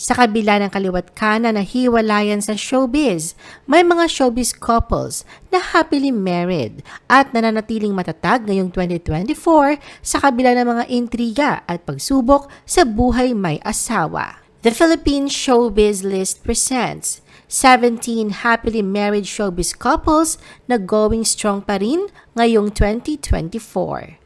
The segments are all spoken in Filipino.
Sa kabila ng kaliwat kana na hiwalayan sa showbiz, may mga showbiz couples na happily married at nananatiling matatag ngayong 2024 sa kabila ng mga intriga at pagsubok sa buhay may asawa. The Philippine Showbiz List presents 17 happily married showbiz couples na going strong pa rin ngayong 2024.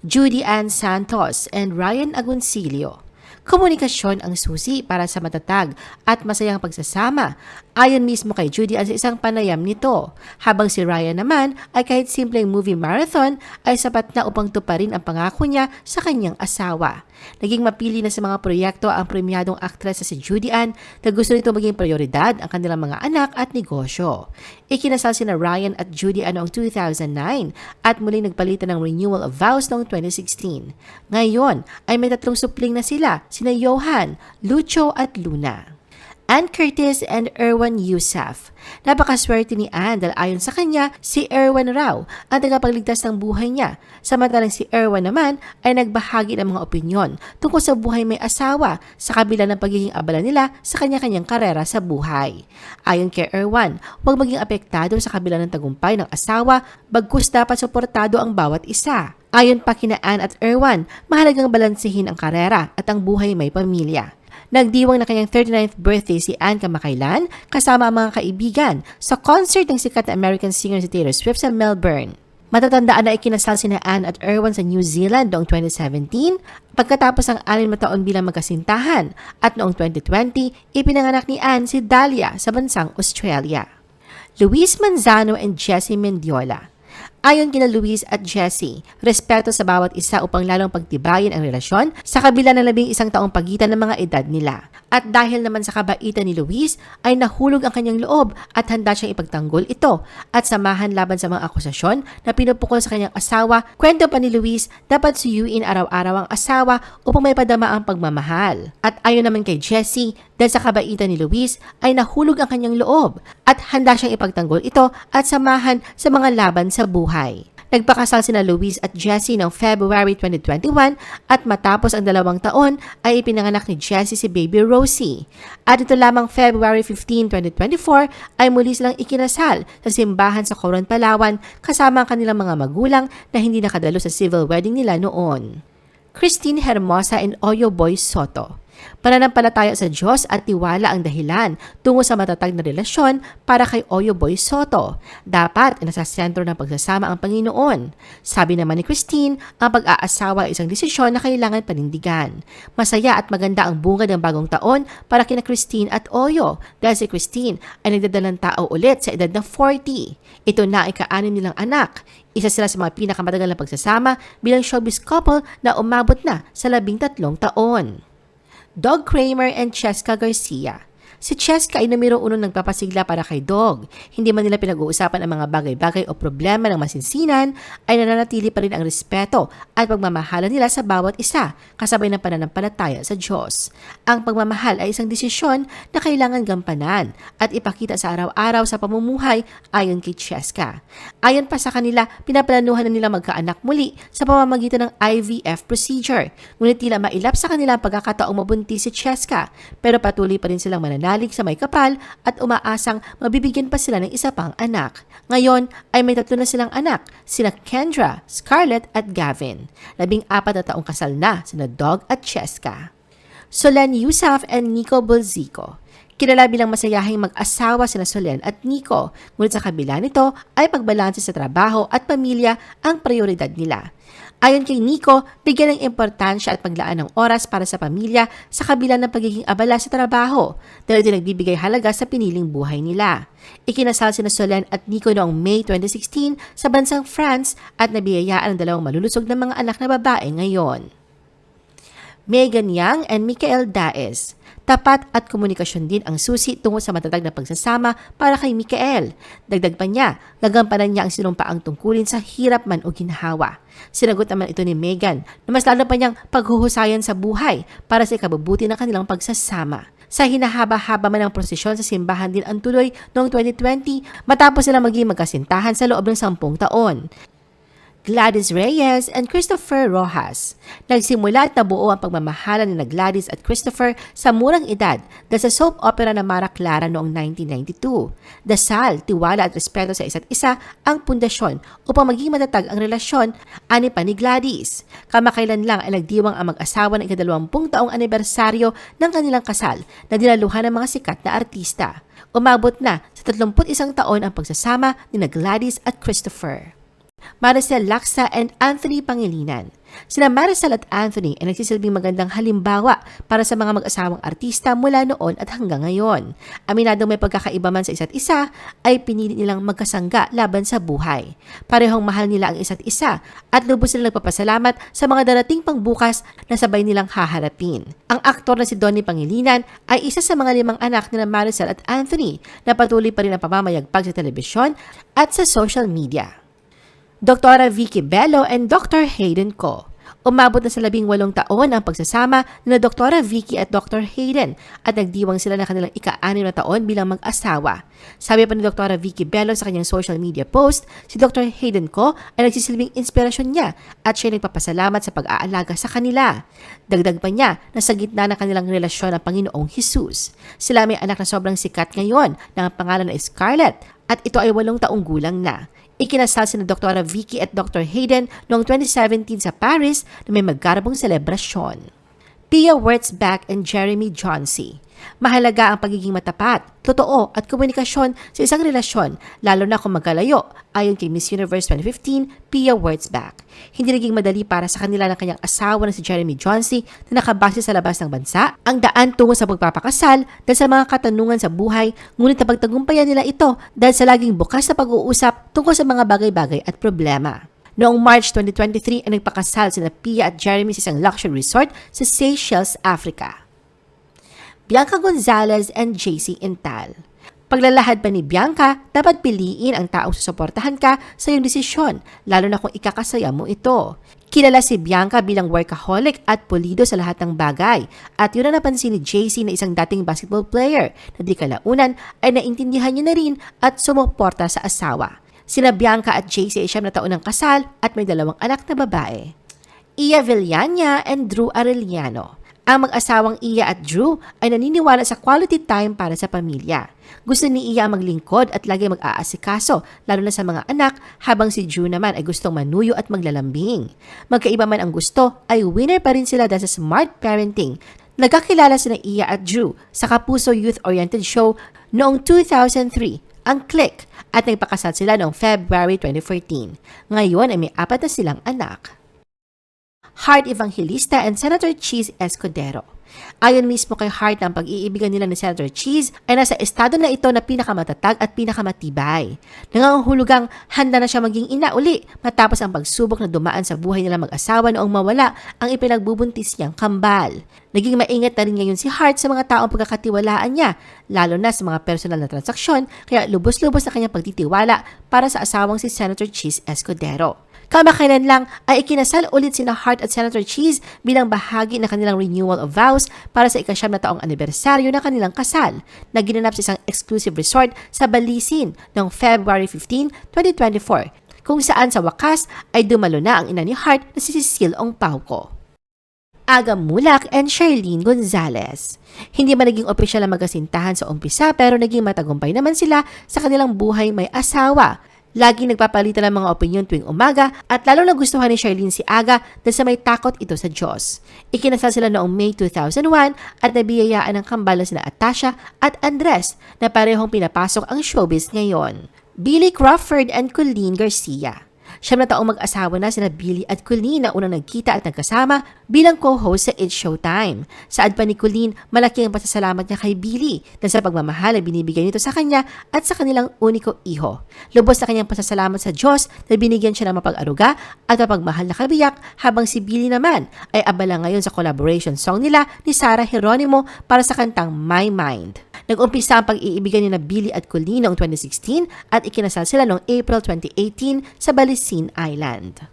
Judy Ann Santos and Ryan Agoncillo. Komunikasyon ang susi para sa matatag at masayang pagsasama. Ayon mismo kay Judy sa isang panayam nito. Habang si Ryan naman ay kahit simpleng movie marathon ay sapat na upang tuparin ang pangako niya sa kanyang asawa. Naging mapili na sa mga proyekto ang premyadong aktres na si Judy Ann na gusto nito maging prioridad ang kanilang mga anak at negosyo. Ikinasal sina Ryan at Judy Ann noong 2009 at muling nagpalitan ng renewal of vows noong 2016. Ngayon ay may tatlong supling na sila, sina Johan, Lucho at Luna. Ann Curtis and Erwan Yusuf. Napakaswerte ni Ann dahil ayon sa kanya, si Erwan raw ang tagapagligtas ng buhay niya. Samantalang si Erwan naman ay nagbahagi ng mga opinyon tungkol sa buhay may asawa sa kabila ng pagiging abala nila sa kanya-kanyang karera sa buhay. Ayon kay Erwan, huwag maging apektado sa kabila ng tagumpay ng asawa bagkus dapat suportado ang bawat isa. Ayon pa kina Ann at Erwan, mahalagang balansehin ang karera at ang buhay may pamilya. Nagdiwang na kanyang 39th birthday si Anne kamakailan kasama ang mga kaibigan sa concert ng sikat na American singer si Taylor Swift sa Melbourne. Matatandaan na ikinasal sina Anne at Erwan sa New Zealand noong 2017 pagkatapos ang alin taon bilang magkasintahan at noong 2020 ipinanganak ni Anne si Dahlia sa bansang Australia. Luis Manzano and Jessie Mendiola Ayon kina Luis at Jessie, respeto sa bawat isa upang lalong pagtibayin ang relasyon sa kabila ng labing isang taong pagitan ng mga edad nila. At dahil naman sa kabaitan ni Luis, ay nahulog ang kanyang loob at handa siyang ipagtanggol ito at samahan laban sa mga akusasyon na pinupukol sa kanyang asawa. Kwento pa ni Luis, dapat suyuin araw-araw ang asawa upang may padama ang pagmamahal. At ayon naman kay Jessie, dahil sa kabaitan ni Luis ay nahulog ang kanyang loob at handa siyang ipagtanggol ito at samahan sa mga laban sa buhay. Nagpakasal sina Luis at Jessie noong February 2021 at matapos ang dalawang taon ay ipinanganak ni Jessie si baby Rosie. At ito lamang February 15, 2024 ay muli silang ikinasal sa simbahan sa Coron, Palawan kasama ang kanilang mga magulang na hindi nakadalo sa civil wedding nila noon. Christine Hermosa and Oyo Boy Soto Pananampalataya sa Diyos at tiwala ang dahilan tungo sa matatag na relasyon para kay Oyo Boy Soto. Dapat nasa sentro ng pagsasama ang Panginoon. Sabi naman ni Christine, ang pag-aasawa ay isang desisyon na kailangan panindigan. Masaya at maganda ang bunga ng bagong taon para kina Christine at Oyo dahil si Christine ay nagdadalang tao ulit sa edad na 40. Ito na ay kaanim nilang anak. Isa sila sa mga pinakamatagal na pagsasama bilang showbiz couple na umabot na sa labing tatlong taon. Dog Kramer and Cheska Garcia. Si Cheska ay numero uno nagpapasigla para kay Dog. Hindi man nila pinag-uusapan ang mga bagay-bagay o problema ng masinsinan, ay nananatili pa rin ang respeto at pagmamahalan nila sa bawat isa, kasabay ng pananampalataya sa Diyos. Ang pagmamahal ay isang desisyon na kailangan gampanan at ipakita sa araw-araw sa pamumuhay ayon kay Cheska. Ayon pa sa kanila, pinaplanuhan na nila magkaanak muli sa pamamagitan ng IVF procedure. Ngunit tila mailap sa kanila ang pagkakataong mabuntis si Cheska, pero patuloy pa rin silang mananalig sa may kapal at umaasang mabibigyan pa sila ng isa pang anak. Ngayon ay may tatlo na silang anak, sina Kendra, Scarlett at Gavin. Labing apat na taong kasal na sina Dog at Cheska. Solen Yusuf and Nico Bolzico. Kilala bilang masayahing mag-asawa sina Solen at Nico, ngunit sa kabila nito ay pagbalanse sa trabaho at pamilya ang prioridad nila. Ayon kay Nico, bigyan ng importansya at paglaan ng oras para sa pamilya sa kabila ng pagiging abala sa trabaho dahil din nagbibigay halaga sa piniling buhay nila. Ikinasal sina Solen at Nico noong May 2016 sa bansang France at nabiyayaan ang dalawang malulusog na mga anak na babae ngayon. Megan Yang and Michael Daes. Tapat at komunikasyon din ang susi tungo sa matatag na pagsasama para kay Mikael. Dagdag pa niya, gagampanan niya ang sinumpaang tungkulin sa hirap man o ginhawa. Sinagot naman ito ni Megan na mas lalo pa niyang paghuhusayan sa buhay para sa ikabubuti ng kanilang pagsasama. Sa hinahaba-haba man ng prosesyon sa simbahan din ang tuloy noong 2020 matapos sila maging magkasintahan sa loob ng sampung taon. Gladys Reyes and Christopher Rojas. Nagsimula at nabuo ang pagmamahalan ni Gladys at Christopher sa murang edad dahil sa soap opera na Mara Clara noong 1992. Dasal, tiwala at respeto sa isa't isa ang pundasyon upang maging matatag ang relasyon ani pa ni Gladys. Kamakailan lang ay nagdiwang ang mag-asawa ng ikadalawampung taong anibersaryo ng kanilang kasal na dinaluhan ng mga sikat na artista. Umabot na sa 31 taon ang pagsasama ni Gladys at Christopher. Maricel Laksa and Anthony Pangilinan. Sina Maricel at Anthony ay nagsisilbing magandang halimbawa para sa mga mag-asawang artista mula noon at hanggang ngayon. Aminado may pagkakaiba man sa isa't isa, ay pinili nilang magkasangga laban sa buhay. Parehong mahal nila ang isa't isa at lubos silang nagpapasalamat sa mga darating pang bukas na sabay nilang haharapin. Ang aktor na si Donnie Pangilinan ay isa sa mga limang anak nila Maricel at Anthony na patuloy pa rin ang pamamayagpag sa telebisyon at sa social media. Dr. Vicky Bello and Dr. Hayden Ko. Umabot na sa labing walong taon ang pagsasama ni Dr. Vicky at Dr. Hayden at nagdiwang sila ng kanilang ika-anim na taon bilang mag-asawa. Sabi pa ni Dr. Vicky Bello sa kanyang social media post, si Dr. Hayden Ko ay nagsisilbing inspirasyon niya at siya nagpapasalamat sa pag-aalaga sa kanila. Dagdag pa niya na sa gitna ng kanilang relasyon ang Panginoong Jesus. Sila may anak na sobrang sikat ngayon na ang pangalan ay Scarlett at ito ay walong taong gulang na. Ikinasal si Dr. Vicky at Dr. Hayden noong 2017 sa Paris na may magkarabong selebrasyon. Pia Wurtzbach and Jeremy Johnsey. Mahalaga ang pagiging matapat, totoo at komunikasyon sa isang relasyon, lalo na kung magkalayo, ayon kay Miss Universe 2015, Pia Wurtzbach. Hindi naging madali para sa kanila ng kanyang asawa na si Jeremy Johnsey na nakabase sa labas ng bansa, ang daan tungo sa pagpapakasal dahil sa mga katanungan sa buhay, ngunit napagtagumpayan nila ito dahil sa laging bukas na pag-uusap tungkol sa mga bagay-bagay at problema. Noong March 2023 ay nagpakasal sina Pia at Jeremy sa isang luxury resort sa Seychelles, Africa. Bianca Gonzalez and JC Intal. Paglalahad pa ni Bianca, dapat piliin ang taong susuportahan ka sa iyong desisyon, lalo na kung ikakasaya mo ito. Kilala si Bianca bilang workaholic at pulido sa lahat ng bagay. At yun ang napansin ni JC na isang dating basketball player na di kalaunan ay naintindihan niya na rin at sumuporta sa asawa. Sina Bianca at JC ay siyam na taon ng kasal at may dalawang anak na babae. Iya Villania and Drew Arellano. Ang mag-asawang Iya at Drew ay naniniwala sa quality time para sa pamilya. Gusto ni Iya maglingkod at lagi mag-aasikaso, lalo na sa mga anak, habang si Drew naman ay gustong manuyo at maglalambing. Magkaiba man ang gusto, ay winner pa rin sila dahil sa smart parenting. Nagkakilala sina Iya at Drew sa Kapuso Youth-Oriented Show noong 2003, ang Click, at nagpakasal sila noong February 2014. Ngayon ay may apat na silang anak. Heart Evangelista and Senator Cheese Escudero. Ayon mismo kay Hart ang pag-iibigan nila ni Senator Cheese ay nasa estado na ito na pinakamatatag at pinakamatibay. Nangangahulugang handa na siya maging ina uli matapos ang pagsubok na dumaan sa buhay nila mag-asawa noong mawala ang ipinagbubuntis niyang kambal. Naging maingat na rin ngayon si Hart sa mga taong pagkakatiwalaan niya, lalo na sa mga personal na transaksyon, kaya lubos-lubos na kanyang pagtitiwala para sa asawang si Senator Cheese Escudero. Kamakailan lang ay ikinasal ulit sina Hart at Senator Cheese bilang bahagi ng kanilang renewal of vows para sa ikasyam na taong anibersaryo ng kanilang kasal na ginanap sa isang exclusive resort sa Balisin noong February 15, 2024 kung saan sa wakas ay dumalo na ang ina ni Hart na si Cecile Ong Pauco. Aga Mulak and Charlene Gonzalez. Hindi man naging opisyal ang magasintahan sa umpisa pero naging matagumpay naman sila sa kanilang buhay may asawa Lagi nagpapalitan ng mga opinion tuwing umaga at lalo nagustuhan ni Charlene si Aga dahil sa may takot ito sa Diyos. Ikinasal sila noong May 2001 at nabiyayaan ng kambala sina Atasha at Andres na parehong pinapasok ang showbiz ngayon. Billy Crawford and Colleen Garcia Siyam na taong mag-asawa na sina Billy at Colleen na unang nagkita at nagkasama bilang co-host sa It's Showtime. Saad pa ni Colleen, malaki ang pasasalamat niya kay Billy dahil sa pagmamahal na binibigay nito sa kanya at sa kanilang uniko iho. Lubos na kanyang pasasalamat sa Diyos na binigyan siya ng mapag-aruga at mapagmahal na kabiyak habang si Billy naman ay abala ngayon sa collaboration song nila ni Sarah Geronimo para sa kantang My Mind. Nag-umpisa ang pag-iibigan ni Billy at Colleen noong 2016 at ikinasal sila noong April 2018 sa Balisin Island.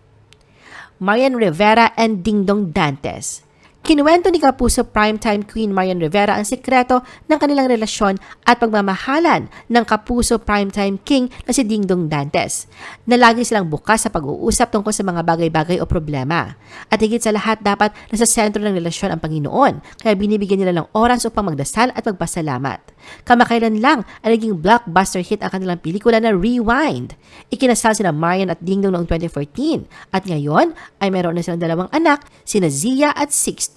Marian Rivera and Dingdong Dantes Kinuwento ni Kapuso primetime Queen Marian Rivera ang sekreto ng kanilang relasyon at pagmamahalan ng Kapuso primetime King na si Dingdong Dantes, na lagi silang bukas sa pag-uusap tungkol sa mga bagay-bagay o problema. At higit sa lahat, dapat nasa sentro ng relasyon ang Panginoon, kaya binibigyan nila ng oras upang magdasal at magpasalamat. Kamakailan lang ay naging blockbuster hit ang kanilang pelikula na Rewind. Ikinasal sina Marian at Dingdong noong 2014 at ngayon ay meron na silang dalawang anak, sina Zia at Sixto.